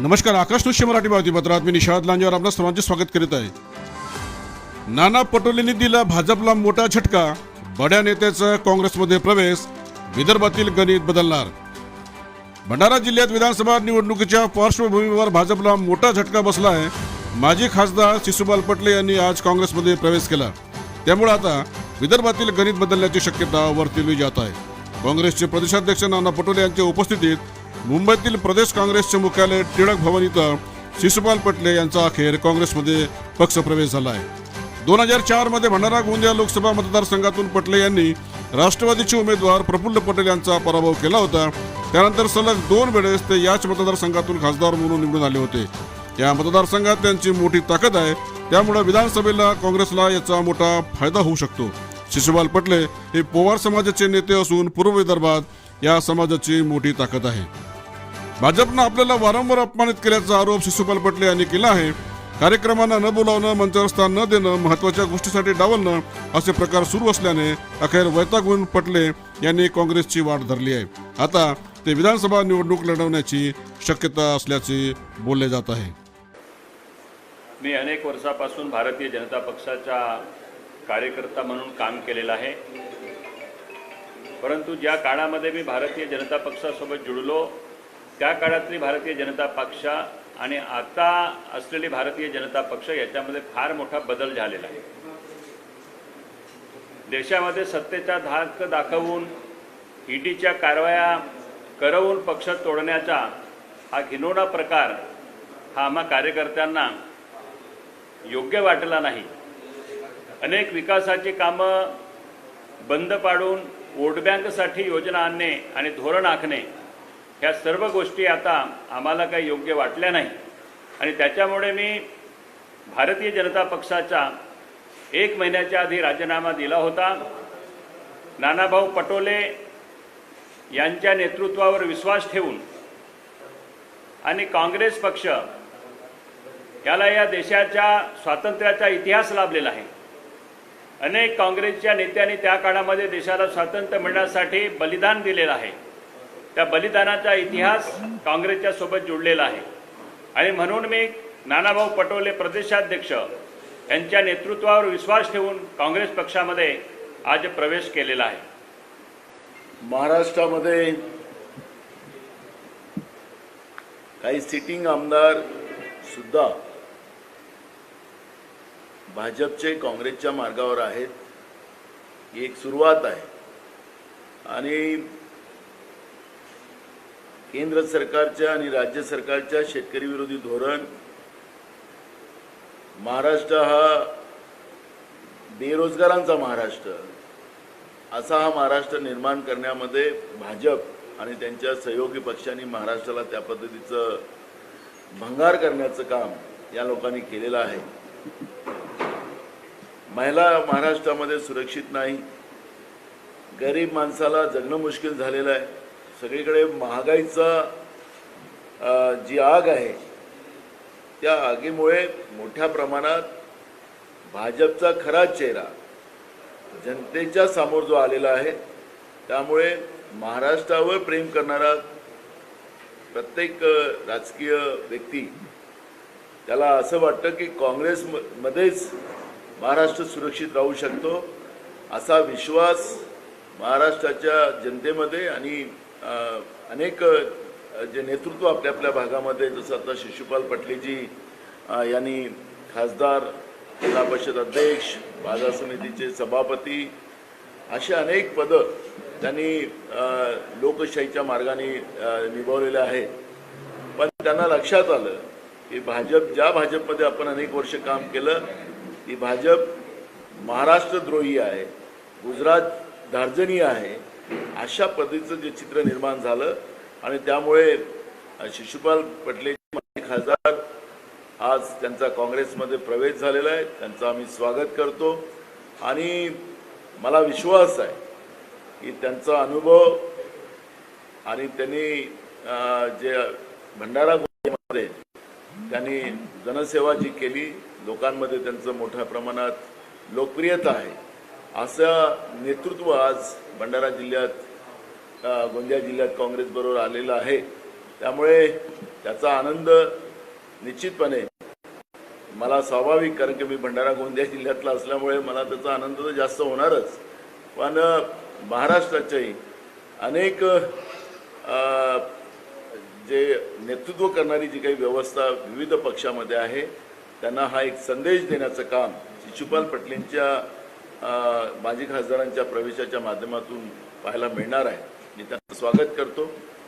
नमस्कार आकाश दृश्य मराठी बातमीपत्रात मी निषाद लांजेवर आपलं सर्वांचे स्वागत करीत आहे. नाना पटोलेंनी दिला भाजपला मोठा झटका. बड्या नेत्याचा काँग्रेसमध्ये प्रवेश. विदर्भातील गणित बदलणार. भंडारा जिल्ह्यात विधानसभा निवडणुकीच्या पार्श्वभूमीवर भाजपला मोठा झटका बसला आहे माजी खासदार शिशुपाल पटले यांनी आज काँग्रेसमध्ये प्रवेश केला. त्यामुळे आता विदर्भातील गणित बदलण्याची शक्यता वर्तवली जात आहे. काँग्रेसचे प्रदेशाध्यक्ष नाना पटोले यांच्या उपस्थितीत मुंबईतील प्रदेश काँग्रेसचे मुख्यालय टिळक भवन इथं शिशुपाल पटले यांचा अखेर काँग्रेसमध्ये पक्षप्रवेश झाला आहे. दोन हजार चारमध्ये भंडारा गोंदिया लोकसभा मतदारसंघातून पटले यांनी राष्ट्रवादीचे उमेदवार प्रफुल्ल पटेल यांचा पराभव केला होता. त्यानंतर सलग दोन वेळेस ते याच मतदारसंघातून खासदार म्हणून निवडून आले होते. या मतदारसंघात त्यांची मोठी ताकद आहे. त्यामुळे विधानसभेला काँग्रेसला याचा मोठा फायदा होऊ शकतो. शिशुपाल पटले हे पोवार समाजाचे नेते असून पूर्व विदर्भात या समाजाची मोठी ताकद आहे. भाजपनं आपल्याला वारंवार अपमानित केल्याचा आरोप शिशुपाल पटले यांनी केला आहे. कार्यक्रमांना न बोलावणं मंचावर स्थान न देणं महत्त्वाच्या गोष्टीसाठी डावलणं असे प्रकार सुरू असल्याने अखेर वैतागून पटले यांनी काँग्रेसची वाट धरली आहे. आता ते विधानसभा निवडणूक लढवण्याची शक्यता असल्याचे बोलले जात आहे. मी अनेक वर्षापासून भारतीय जनता पक्षाचा कार्यकर्ता म्हणून काम केलेलं आहे. परंतु ज्या काळामध्ये मी भारतीय जनता पक्षासोबत जुळलो त्या काळातली भारतीय जनता पक्ष आणि आता असलेली भारतीय जनता पक्ष याच्यामध्ये फार मोठा बदल झालेला आहे. देशामध्ये सत्तेचा धाक दाखवून ईडीच्या कारवाया करवून पक्ष तोडण्याचा हा घिनोडा प्रकार हा आम्हा कार्यकर्त्यांना योग्य वाटला नाही. अनेक विकासाची कामं बंद पाडून वोट बँकसाठी योजना आणणे आणि धोरण आखणे ह्या सर्व गोष्टी आता आम्हाला काही योग्य वाटल्या नाही. आणि त्याच्यामुळे मी भारतीय जनता पक्षाचा एक महिन्याच्या आधी राजीनामा दिला होता. नानाभाऊ पटोले यांच्या नेतृत्वावर विश्वास ठेवून आणि काँग्रेस पक्ष याला या देशाच्या स्वातंत्र्याचा इतिहास लाभलेला आहे. अनेक काँग्रेसच्या नेत्यांनी त्या काळामध्ये देशाला स्वातंत्र्य मिळण्यासाठी बलिदान दिलेलं आहे. त्या बलिदानाचा इतिहास काँग्रेसच्या सोबत जुळलेला आहे. आणि म्हणून मी नानाभाऊ पटोले प्रदेशाध्यक्ष यांच्या नेतृत्वावर विश्वास ठेवून काँग्रेस पक्षामध्ये आज प्रवेश केलेला आहे. महाराष्ट्रामध्ये काही सिटिंग आमदार सुद्धा भाजपचे काँग्रेसच्या मार्गावर आहेत. ही एक सुरुवात आहे. आणि केंद्र सरकारच्या आणि राज्य सरकारच्या शेतकरी विरोधी धोरण महाराष्ट्र हा बेरोजगारांचा महाराष्ट्र. असा हा महाराष्ट्र निर्माण करण्यामध्ये भाजप आणि त्यांच्या सहयोगी पक्षांनी महाराष्ट्राला त्या पद्धतीचं भंगार करण्याचं काम या लोकांनी केलेलं आहे. महिला महाराष्ट्रामध्ये सुरक्षित नाही. गरीब माणसाला जगणं मुश्किल झालेलं आहे. सगळीकडे महागाईचा जी आग आहे त्या आगीमुळे मोठ्या प्रमाणात भाजपचा खरा चेहरा जनतेच्या समोर जो आलेला आहे त्यामुळे महाराष्ट्रावर प्रेम करणारा प्रत्येक राजकीय व्यक्ती त्याला असं वाटतं की काँग्रेसमध्येच मध्येच महाराष्ट्र सुरक्षित राहू शकतो असा विश्वास महाराष्ट्राच्या जनतेमध्ये आणि अनेक जे नेतृत्व आपल्या आपल्या भागामध्ये जसं आता शिशुपाल पटलेजी यांनी खासदार जिल्हा परिषद अध्यक्ष बाजार समितीचे सभापती अशी अनेक पदं त्यांनी लोकशाहीच्या मार्गाने निभावलेले आहेत. पण त्यांना लक्षात आलं की भाजप ज्या भाजपमध्ये आपण अनेक वर्ष काम केलं ती भाजप महाराष्ट्रद्रोही आहे गुजरात धार्जनी आहे अशा पद्धतीचं जे चित्र निर्माण झालं आणि त्यामुळे शिशुपाल पटले माजी खासदार आज त्यांचा काँग्रेसमध्ये प्रवेश झालेला आहे. त्यांचं आम्ही स्वागत करतो. आणि मला विश्वास आहे की त्यांचा अनुभव आणि त्यांनी जे भंडारा त्यांनी जनसेवा जी केली लोकांमध्ये त्यांचं मोठ्या प्रमाणात लोकप्रियता आहे. असं नेतृत्व आज भंडारा जिल्ह्यात गोंदिया जिल्ह्यात काँग्रेसबरोबर आलेलं आहे. त्यामुळे त्याचा आनंद निश्चितपणे मला स्वाभाविक कारण की मी भंडारा गोंदिया जिल्ह्यातला असल्यामुळे मला त्याचा आनंद तर जास्त होणारच. पण महाराष्ट्राच्याही अनेक जे नेतृत्व करणारी जी काही व्यवस्था विविध पक्षामध्ये आहे त्यांना हा एक संदेश देण्याचं काम शिशुपाल पटलेंच्या माजी खासदारांच्या प्रवेशाच्या माध्यमातून पाहायला मिळणार आहे. मी त्यांचं स्वागत करतो.